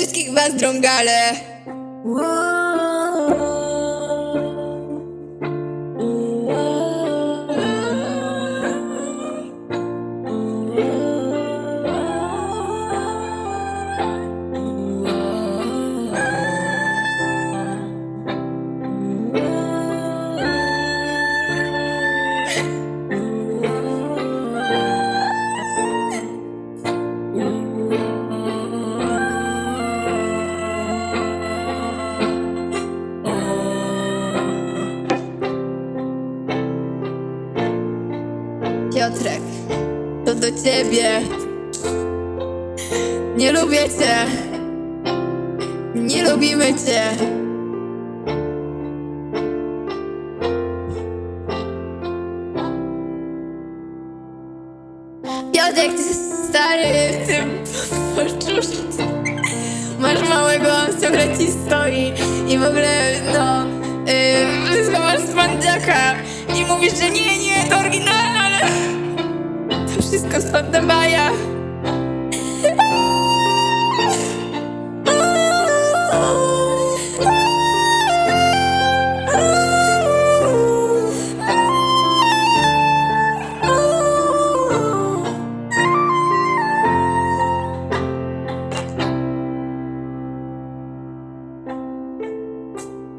wszystkich was, drągale! Wow. Piotrek, to do ciebie. Nie lubię cię. Nie lubimy cię. Piotrek, ty stary w tym. Masz małego, on ciągle ci stoi i w ogóle, no, yy, masz z pandziaka i mówisz, że nie, nie, to oryginalne, ale wszystko z Pandabaja.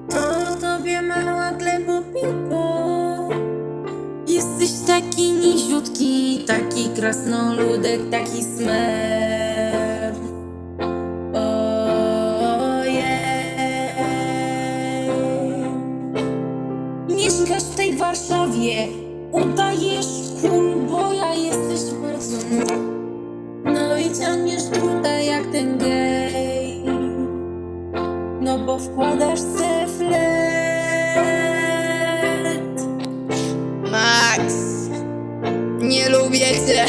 O tobie mała glebo pipo Jesteś taki niziutki, taki krasnoludek, taki smer. Ojej Mieszkasz w tej Warszawie, udajesz kulboja, jesteś bardzo No i ciągniesz tutaj jak ten gej. No bo wkładasz se flet. Lubię cię.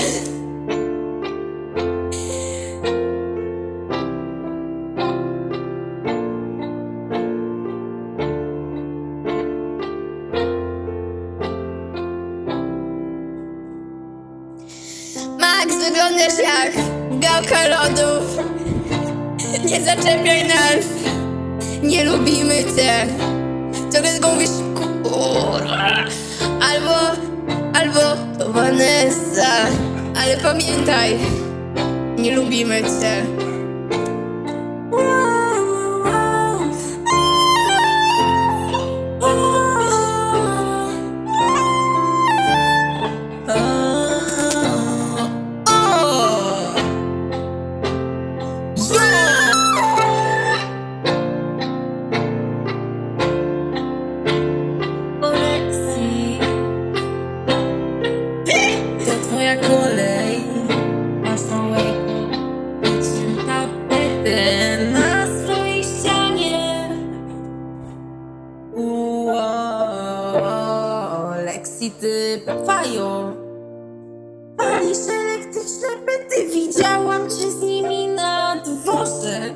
Max, wyglądasz jak gałka lodów. Nie zaczepiaj nas. Nie lubimy cię. Ciągle tylko mówisz kurwa. Albo, albo to Vanessa. Ale pamiętaj, nie lubimy cię. Wow, Lexi, ty fajo. Palisz elektryczne pety, widziałam cię z nimi na dworze.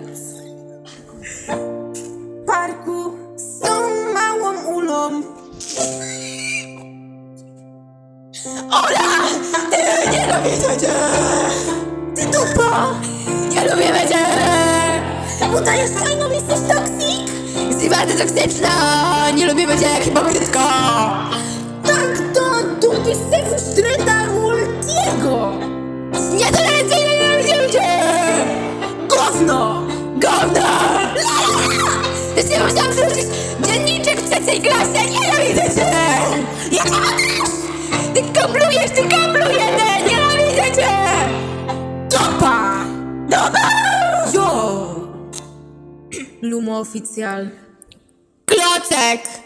W parku z tą małą ulą. Ola! Ty nie lubię cię! Ty dupo! Nie lubimy cię! Udajesz fajną, jesteś toksik? Bardzo toksyczna! Nie lubimy cię, hipokrytko! Seksu sztreta Multiego! Nie! Gówno! Gówno! Też nie musiałam przeżyć dzienniczek w trzeciej klasie! Nie lubię cię! Ja cię! Ty komplujesz, ty komplujesz! Nie lubię cię! Dopa! Dobra! Yo! Lumo oficjal. Klocek!